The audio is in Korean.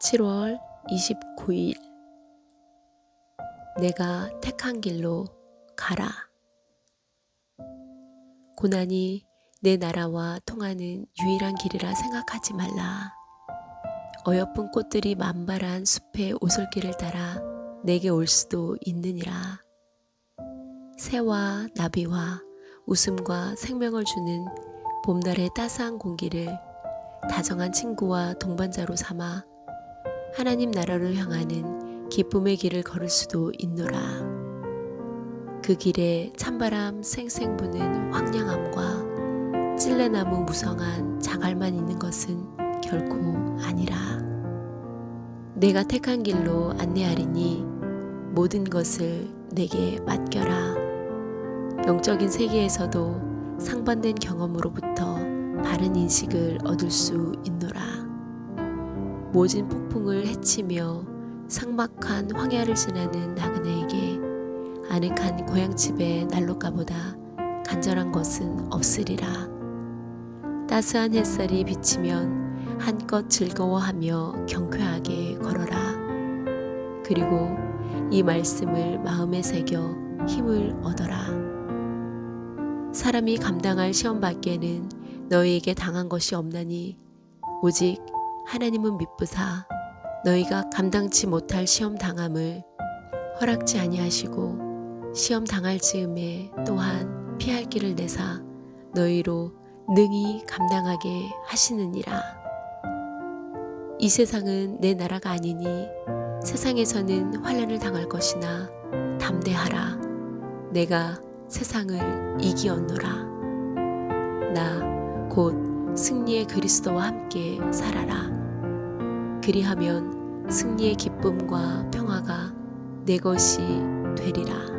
7월 29일 내가 택한 길로 가라. 고난이 내 나라와 통하는 유일한 길이라 생각하지 말라. 어여쁜 꽃들이 만발한 숲의 오솔길을 따라 내게 올 수도 있느니라. 새와 나비와 웃음과 생명을 주는 봄날의 따스한 공기를 다정한 친구와 동반자로 삼아 하나님 나라로 향하는 기쁨의 길을 걸을 수도 있노라. 그 길에 찬바람 쌩쌩 부는 황량함과 찔레나무 무성한 자갈만 있는 것은 결코 아니라. 내가 택한 길로 안내하리니 모든 것을 내게 맡겨라. 영적인 세계에서도 상반된 경험으로부터 바른 인식을 얻을 수 있노라. 모진 폭풍을 헤치며 삭막한 황야를 지나는 나그네에게 아늑한 고향집의 난로가보다 간절한 것은 없으리라. 따스한 햇살이 비치면 한껏 즐거워하며 경쾌하게 걸어라. 그리고 이 말씀을 마음에 새겨 힘을 얻어라. 사람이 감당할 시험 밖에는 너희에게 당한 것이 없나니 오직 하나님은 미쁘사 너희가 감당치 못할 시험 당함을 허락지 아니하시고 시험 당할 즈음에 또한 피할 길을 내사 너희로 능히 감당하게 하시느니라. 이 세상은 내 나라가 아니니 세상에서는 환란을 당할 것이나 담대하라. 내가 세상을 이기었노라. 나 곧 승리의 그리스도와 함께 살아라. 그리하면 승리의 기쁨과 평화가 내 것이 되리라.